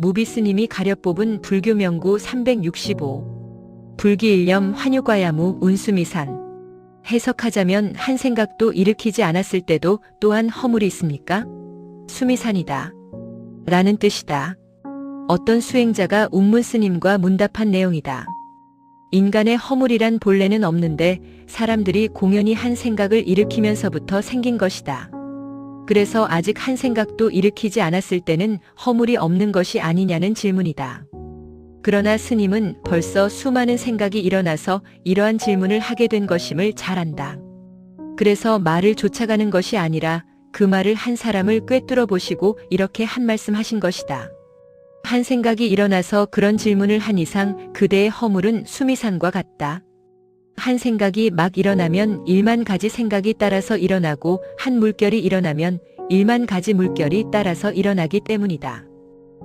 무비 스님이 가려 뽑은 불교 명구 365. 불기일념 환유과야무 운수미산. 해석하자면 한 생각도 일으키지 않았을 때도 또한 허물이 있습니까? 수미산이다. 라는 뜻이다. 어떤 수행자가 운문 스님과 문답한 내용이다. 인간의 허물이란 본래는 없는데 사람들이 공연히 한 생각을 일으키면서부터 생긴 것이다. 그래서 아직 한 생각도 일으키지 않았을 때는 허물이 없는 것이 아니냐는 질문이다. 그러나 스님은 벌써 수많은 생각이 일어나서 이러한 질문을 하게 된 것임을 잘 안다. 그래서 말을 쫓아가는 것이 아니라 그 말을 한 사람을 꿰뚫어 보시고 이렇게 한 말씀 하신 것이다. 한 생각이 일어나서 그런 질문을 한 이상 그대의 허물은 수미산과 같다. 한 생각이 막 일어나면 일만 가지 생각이 따라서 일어나고 한 물결이 일어나면 일만 가지 물결이 따라서 일어나기 때문이다.